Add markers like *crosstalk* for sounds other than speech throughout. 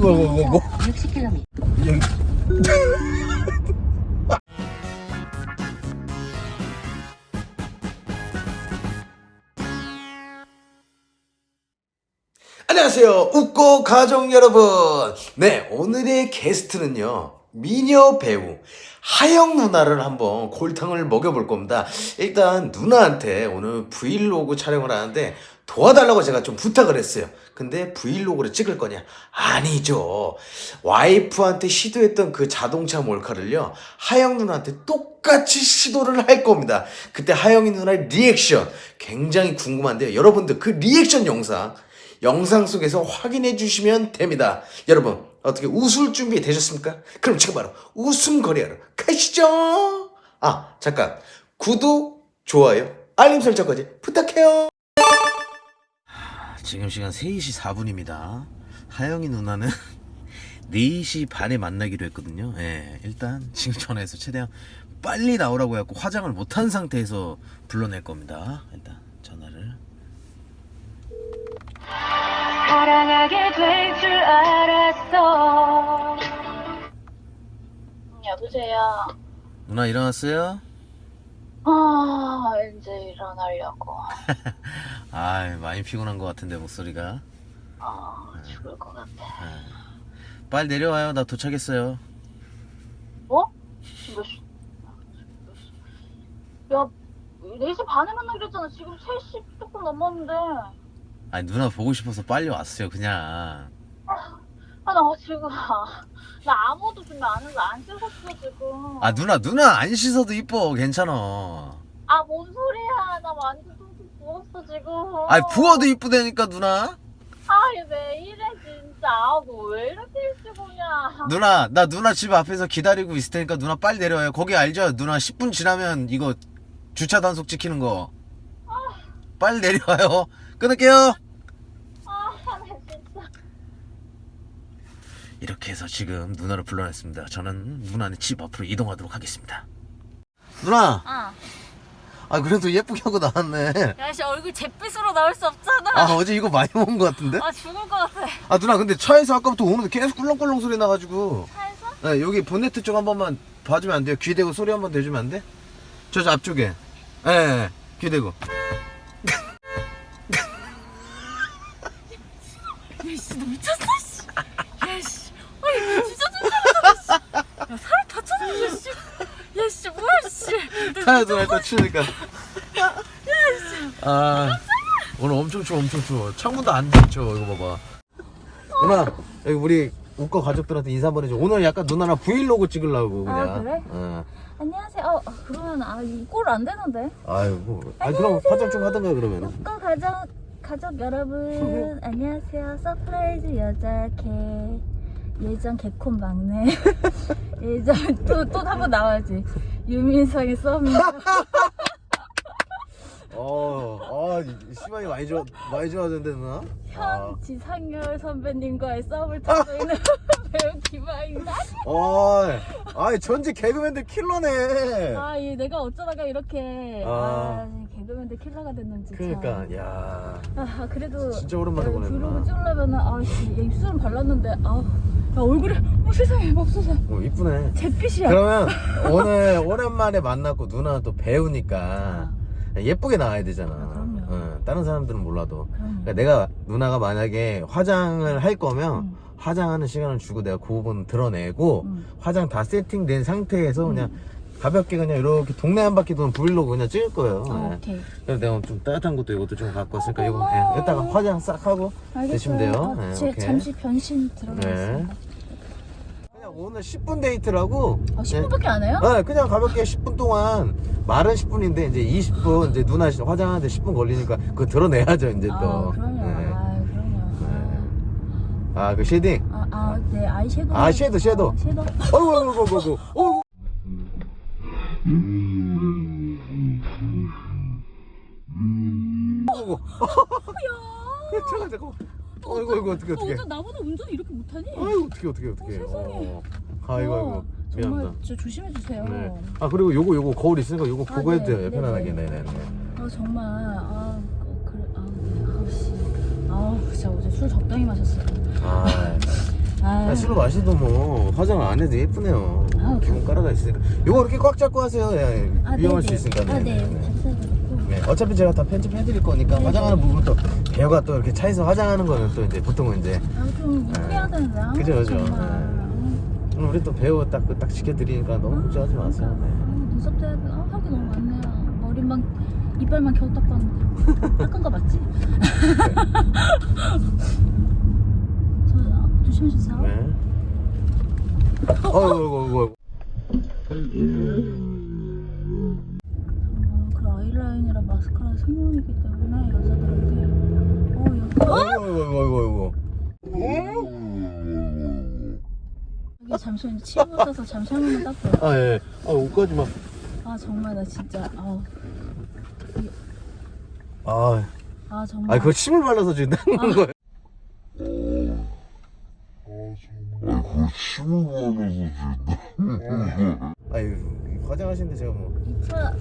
뭐, 뭐, 뭐, 뭐. 60km. *laughs* 여기. 안녕하세요. 웃고 가족 여러분. 네, 오늘의 게스트는요. 미녀 배우 하영 누나를 한번 골탕을 먹여볼 겁니다. 일단 누나한테 오늘 브이로그 촬영을 하는데 도와달라고 제가 좀 부탁을 했어요. 근데 브이로그를 찍을 거냐? 아니죠. 와이프한테 시도했던 그 자동차 몰카를요. 하영 누나한테 똑같이 시도를 할 겁니다. 그때 하영이 누나의 리액션 굉장히 궁금한데요. 여러분들 그 리액션 영상 영상 속에서 확인해 주시면 됩니다. 여러분, 어떻게 웃을 준비 되셨습니까? 그럼 지금 바로 웃음거리하러 가시죠! 아, 잠깐. 구독, 좋아요, 알림 설정까지 부탁해요! 지금 시간 3시 4분입니다. 하영이 누나는 *laughs* 4시 반에 만나기로 했거든요. 예, 일단 지금 전화해서 최대한 빨리 나오라고 해갖고 화장을 못한 상태에서 불러낼 겁니다. 일단 전화를. 사랑하게 될 줄 알았어. 여보세요. 누나 일어났어요? 아, 이제 일어나려고. *laughs* 아 많이 피곤한 것 같은데 목소리가 아, 죽을 것 같아. 빨리 내려와요 나 도착했어요 어? 몇 시? 야, 4시 반에 만나기로 했잖아. 지금 3시 조금 넘었는데. 아니 누나 보고 싶어서 빨리 왔어요 그냥 아, *laughs* 나 지금. 나 아무것도 준비 안 해서 안 씻었어, 지금. 아 누나 누나 안 씻어도 이뻐 괜찮아 아, 뭔 소리야. 나 완전 뚱뚱 부었어, 지금. 아니 부어도 이쁘다니까 누나 아, 얘왜 이래, 진짜. 아, 너왜 이렇게 일찍 오냐. 누나 나 누나 집 앞에서 기다리고 있을 테니까 누나 빨리 내려와요 거기 알죠 누나 10분 지나면 이거 주차 단속 지키는 거 빨리 내려와요 끊을게요 아, 나 진짜. 이렇게 해서 지금 누나를 불러냈습니다 저는 누나네 집 앞으로 이동하도록 하겠습니다 누나 아, 아 그래도 예쁘게 하고 나왔네 야씨 얼굴 잿빛으로 나올 수 없잖아. 아 어제 이거 많이 먹은 것 같은데? 아 죽을 것 같아. 아 누나 근데 차에서 아까부터 오는데 계속 꿀렁꿀렁 소리 나가지고 차에서? 네, 여기 본네트 쪽 한 번만 봐주면 안 돼요? 귀 대고 소리 한번 대주면 안 돼? 저, 저 앞쪽에 예, 예, 귀 대고 야씨 너 미쳤어 씨. 야씨. 아니 진짜 진짜 야 사람 다쳤는데 씨. 야씨 뭐야 씨. 타야 누나 일단 추우니까 아 오늘 엄청 추워 엄청 추워 창문도 안 닫혀 이거 봐봐 누나 여기 우리 웃거 가족들한테 인사 한번 해줘 오늘 약간 누나랑 브이로그 찍으려고 그냥 아, 그래? 어. 안녕하세요. 어 그러면 아 이꼴 안 되는데. 아이고 아니 그럼 화장 좀 하던가 그러면은 웃고 가족 가족 여러분 안녕하세요. 서프라이즈 여자 개 예전 개콘 막내 *laughs* 예전 또 또 한 번 나와야지 유민상의 썸이요. *laughs* 어, 아, 시간이 많이 좋아, 많이 좋아졌는데, 누나? 아, 현 지상열 선배님과의 썸을 타고 있는 *laughs* 배우 김아입니다. 어, 아이, 전직 개그맨들 킬러네. 아, 예, 내가 어쩌다가 이렇게 아. 아, 개그맨들 킬러가 됐는지. 참. 그러니까, 야. 아, 그래도 진짜 오랜만에 야, 보냈구나. 브이로그 찍으려면은 아, 씨, 입술은 발랐는데 아, 야, 얼굴에 어 세상에 맙소사. 어, 이쁘네. 잿빛이야. 그러면 *laughs* 오늘 오랜만에 만났고 누나 또 배우니까 예쁘게 나와야 되잖아. 아, 그럼요. 응, 다른 사람들은 몰라도. 그럼. 그러니까 내가 누나가 만약에 화장을 할 거면 음. 화장하는 시간을 주고 내가 그 부분 드러내고 음. 화장 다 세팅된 상태에서 그냥 가볍게 그냥 이렇게 동네 한 바퀴 도는 브이로그 그냥 찍을 거예요. 아, 네. 오케이. 그래서 내가 좀 따뜻한 것도 이것도 좀 갖고 왔으니까 이거. 예, 이따가 화장 싹 하고. 드시면 돼요. 아, 네, 제. 잠시 변신 들어가겠습니다. 그냥 오늘 10분 데이트라고. 아, 10분밖에 안 해요? 네, 그냥 가볍게 10분 동안 말은 10분인데 이제 20분 이제 누나 화장하는데 10분 걸리니까 그거 드러내야죠 이제 또. 아, 그럼요. 네. 아, 그럼요. 아, 그 쉐딩. 아, 아, 네, 아이섀도우. 아, 섀도우. 아, 섀도우. 어이구, 어이구, 어이구, 어이구. 어이구. 야. 잠깐, 잠깐. 어이구, 어이구, 어떻게, 어, 어떻게. 어제 나보다 운전 이렇게 못하니? 아이고, 어떻게, 어떻게, 어떻게. 어, 세상에. 어. 아이고, 아이고. 어, 정말 미안합니다. 진짜 조심해 주세요. 네. 아, 그리고 요거, 요거 거울 있으니까 요거 아, 보고 해도 네, 돼요. 네, 편안하게. 네. 네네 네. 아 정말 아 그- 그래 아 네. 아우 씨 아우 진짜 어제 술 적당히 마셨어요. 아, 아 아, 술을 마셔도 뭐 화장 안 해도 예쁘네요. 기본 깔아가 있으니까. 요거 이렇게 꽉 잡고 하세요. 예, 아, 위험할 네네. 수 있으니까. 아, 네. 감사드리고. 네, 어차피 제가 다 편집해 드릴 거니까 네, 화장하는 네. 부분 또 배우가 또 이렇게 차에서 화장하는 거는 또 이제 보통은 이제 아, 좀. 아, 그죠, 그죠. 네. 오늘 우리 또 배우 딱, 그딱 지켜드리니까 너무 걱정하지 마세요. 아, 네. 눈썹도 해야 돼. 아, 하기 너무 많네요. 머리만, 이빨만 겨우 닦았는데. 닦은 거 맞지? *laughs* 저, 아, 조심하세요. 네. 어이구, 어이구, 어, 그 아이라인이랑 마스카라 생명이기 때문에 여자들한테 어 여기 어이구, 어이구, 어이구, 여기 잠시만 치아 붙어서 잠시 한 번만 닦고요. 아, 예. 아, 옷까지 막. 아 정말 나 진짜 아우 아, 아 정말. 아, 그거 침을 발라서 지금 닦는 거예요. 아 유, 화장하시는데 제가 뭐. 이차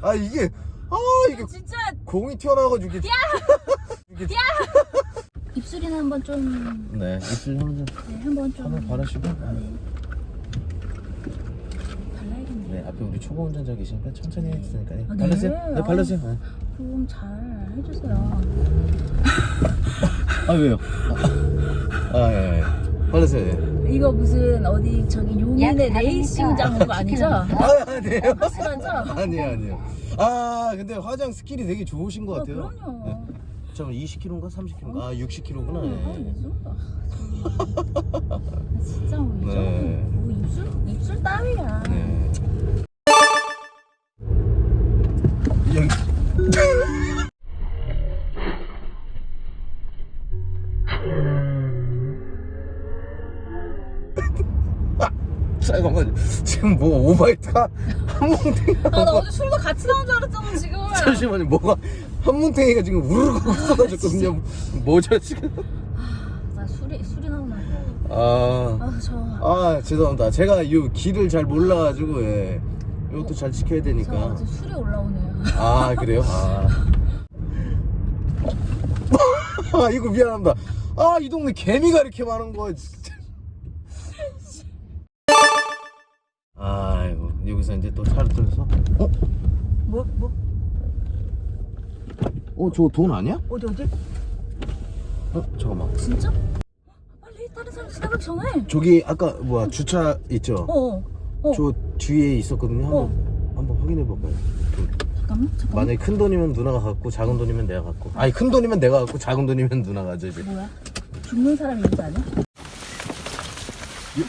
아, 이게, 아, 이게 진짜 공이 튀어나와가지고 이게. 이게... 입술이나 한번 좀 네, 입술 한번 네, 한번 좀 한번 바르시고. 네. 발라야겠네 네, 앞에 우리 초보 운전자 계시니까 천천히 해주니까 네. 아, 네. 발라세요. 네, 아. 발라세요. 네. 좀 잘 해주세요 아, 왜요? 아, 예, 예. 발라세요. 예. 이거 무슨 어디 저기 용인의 약 레이싱장 온거 400m 아니죠? 아, 아니에요. 확실하죠? 아니에요, 아니에요. 아, 근데 화장 스킬이 되게 좋으신 것 아, 같아요. 그럼요 네. 잠깐 20kg인가 30kg인가? 아, 60kg구나. 아, 이 정도. 아, 진짜 뭐이 정도 네. 뭐 입술 입술 따위야. 네. 여기. 잠깐만 지금 뭐 오바이트가 한 뭉탱이가 아, 나 어제 술도 같이 나온 줄 알았잖아 지금. 잠시만요 뭐가 한 뭉탱이가 지금 우르르 쏟아졌거든요 뭐죠 지금 나 술이 술이 나오나. 아, 아 저. 아 죄송합니다 제가 이 길을 잘 몰라가지고 예. 이것도 잘 지켜야 저 되니까 어제 술이 올라오네요. 아 그래요? 아. *laughs* 아 이거 미안합니다. 아 이 동네 개미가 이렇게 많은 거야 진짜. 여기서 이제 또 차를 들어서 어? 뭐 뭐? 어저돈 아니야? 어디 어디? 어 잠깐만 진짜? 빨리 다른 사람 지나가기 전에. 저기 아까 뭐야 주차 있죠? 어. 어. 저 뒤에 있었거든요. 한번 어. 한번 확인해 봐봐요. 잠깐만 잠깐만. 만약에 큰 돈이면 누나가 갖고 작은 돈이면 내가 갖고. 아니 큰 돈이면 내가 갖고 작은 돈이면 누나가 가져지. 뭐야? 죽는 사람 있는 거 아니야?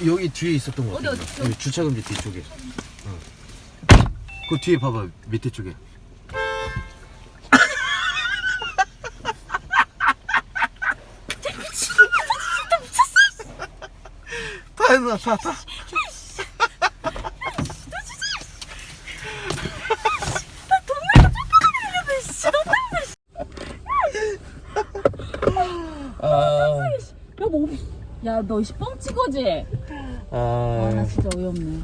여, 여기 뒤에 있었던 거 어디, 같아요. 어디? 여기 주차금지 뒤쪽에. 어. 그 뒤에 봐봐 밑에 쪽에. 다 했나 다 다. 아, 야뭐 야너 뻥 찍어지? 아, 아나 진짜 어이없네.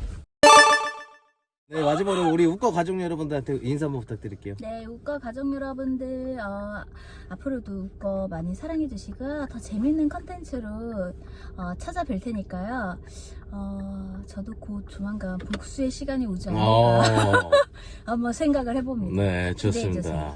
네 마지막으로 우리 우꺼 가족 여러분들한테 인사 한번 부탁드릴게요. 네, 우꺼 가족 여러분들 어, 앞으로도 우꺼 많이 사랑해 주시고 더 재밌는 컨텐츠로 어, 찾아뵐 테니까요. 어, 저도 곧 조만간 복수의 시간이 오지 않을까 어, *laughs* 한번 생각을 해봅니다. 네 기대해 좋습니다. 주세요.